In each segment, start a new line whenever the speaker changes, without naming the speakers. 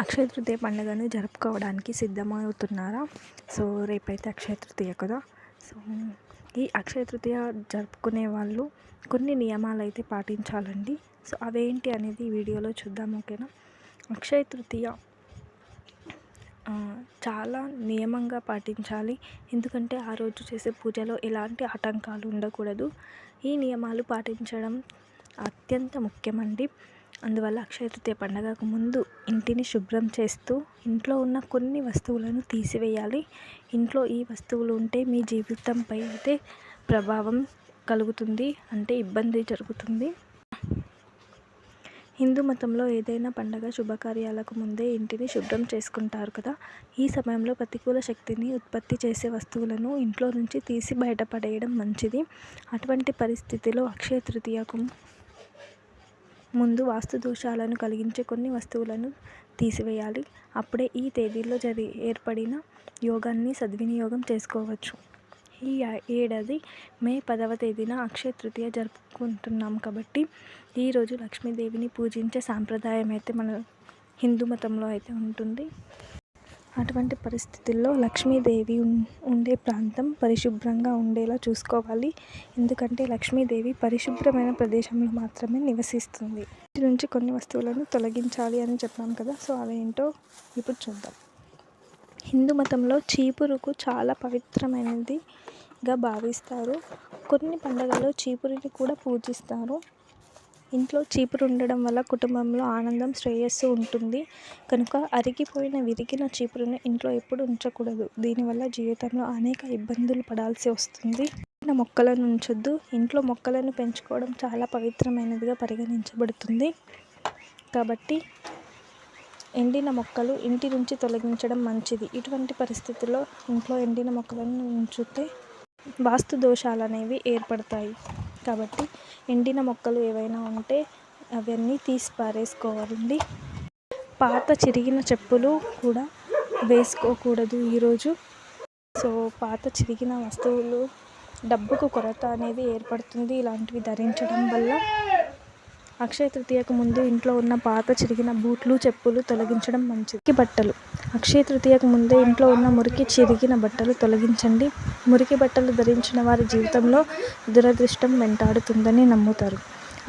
అక్షయ తృతీయ పండుగను జరుపుకోవడానికి సిద్ధమవుతున్నారా? సో రేపైతే అక్షయ తృతీయ కదా? సో ఈ అక్షయ తృతీయ జరుపుకునే వాళ్ళు కొన్ని నియమాలు అయితే పాటించాలండి. సో అవేంటి అనేది ఈ వీడియోలో చూద్దాం ఓకేనా? అక్షయ తృతీయ చాలా నియమంగా పాటించాలి. ఎందుకంటే ఆ రోజు చేసే పూజలో ఎలాంటి ఆటంకాలు ఉండకూడదు. ఈ నియమాలు పాటించడం అత్యంత ముఖ్యమండి. అందువల్ల అక్షయ తృతీయ పండగకు ముందు ఇంటిని శుభ్రం చేస్తూ ఇంట్లో ఉన్న కొన్ని వస్తువులను తీసివేయాలి. ఇంట్లో ఈ వస్తువులు ఉంటే మీ జీవితంపై అయితే ప్రభావం కలుగుతుంది అంటే ఇబ్బంది జరుగుతుంది. హిందూ మతంలో ఏదైనా పండగ శుభకార్యాలకు ముందే ఇంటిని శుభ్రం చేసుకుంటారు కదా. ఈ సమయంలో ప్రతికూల శక్తిని ఉత్పత్తి చేసే వస్తువులను ఇంట్లో నుంచి తీసి బయటపడేయడం మంచిది. అటువంటి పరిస్థితిలో అక్షయ తృతీయకు ముందు వాస్తు దోషాలను కలిగించే కొన్ని వస్తువులను తీసివేయాలి. అప్పుడే ఈ తేదీలో జరి ఏర్పడిన యోగాన్ని సద్వినియోగం చేసుకోవచ్చు. ఈ ఏడాది మే పదవ తేదీన అక్షయ తృతీయ జరుపుకుంటున్నాం కాబట్టి ఈరోజు లక్ష్మీదేవిని పూజించే సాంప్రదాయం అయితే మన హిందూ మతంలో అయితే ఉంటుంది. అటువంటి పరిస్థితుల్లో లక్ష్మీదేవి ఉండే ప్రాంతం పరిశుభ్రంగా ఉండేలా చూసుకోవాలి. ఎందుకంటే లక్ష్మీదేవి పరిశుభ్రమైన ప్రదేశంలో మాత్రమే నివసిస్తుంది. ఇంటి నుంచి కొన్ని వస్తువులను తొలగించాలి అని చెప్పాం కదా సో అవేంటో ఇప్పుడు చూద్దాం. హిందూ మతంలో చీపురుకు చాలా పవిత్రమైనదిగా భావిస్తారు. కొన్ని పండుగల్లో చీపురుని కూడా పూజిస్తారు. ఇంట్లో చీపురు ఉండడం వల్ల కుటుంబంలో ఆనందం శ్రేయస్సు ఉంటుంది. కనుక అరిగిపోయిన విరిగిన చీపురును ఇంట్లో ఎప్పుడు ఉంచకూడదు. దీనివల్ల జీవితంలో అనేక ఇబ్బందులు పడాల్సి వస్తుంది. మొక్కలను ఉంచొద్దు. ఇంట్లో మొక్కలను పెంచుకోవడం చాలా పవిత్రమైనదిగా పరిగణించబడుతుంది. కాబట్టి ఎండిన మొక్కలు ఇంటి నుంచి తొలగించడం మంచిది. ఇటువంటి పరిస్థితుల్లో ఇంట్లో ఎండిన మొక్కలను ఉంచితే వాస్తు దోషాలు అనేవి ఏర్పడతాయి. కాబట్టి ఎండిన మొక్కలు ఏవైనా ఉంటే అవన్నీ తీసి పారేసుకోవాలండి. పాత చిరిగిన చెప్పులు కూడా వేసుకోకూడదు ఈరోజు. సో పాత చిరిగిన వస్తువులు డబ్బుకు కొరత అనేది ఏర్పడుతుంది. ఇలాంటివి ధరించడం వల్ల అక్షయ తృతీయకు ముందు ఇంట్లో ఉన్న పాత చిరిగిన బూట్లు చెప్పులు తొలగించడం మంచిది. బట్టలు. అక్షయ తృతీయకు ముందే ఇంట్లో ఉన్న మురికి చిరిగిన బట్టలు తొలగించండి. మురికి బట్టలు ధరించిన వారి జీవితంలో దురదృష్టం వెంటాడుతుందని నమ్ముతారు.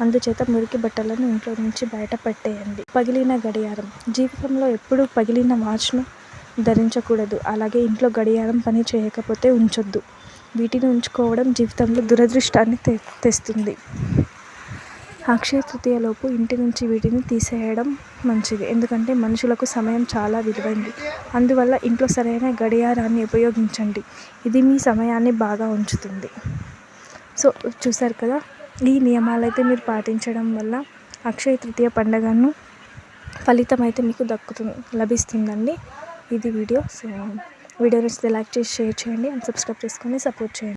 అందుచేత మురికి బట్టలను ఇంట్లో నుంచి బయట పెట్టేయండి. పగిలిన గడియారం. జీవితంలో ఎప్పుడు పగిలిన వాచ్ను ధరించకూడదు. అలాగే ఇంట్లో గడియారం పని చేయకపోతే ఉంచొద్దు. వీటిని ఉంచుకోవడం జీవితంలో దురదృష్టాన్ని తె తెస్తుంది. అక్షయ తృతీయలోపు ఇంటి నుంచి వీటిని తీసేయడం మంచిది. ఎందుకంటే మనుషులకు సమయం చాలా విలువైంది. అందువల్ల ఇంట్లో సరైన గడియారాన్ని ఉపయోగించండి. ఇది మీ సమయాన్ని బాగా ఉంచుతుంది. సో చూసారు కదా? ఈ నియమాలైతే మీరు పాటించడం వల్ల అక్షయ తృతీయ పండుగను ఫలితం అయితే మీకు దక్కుతుంది లభిస్తుందండి. ఇది వీడియో. సో వీడియో నచ్చితే లైక్ చేసి షేర్ చేయండి. అండ్ సబ్స్క్రైబ్ చేసుకొని సపోర్ట్ చేయండి.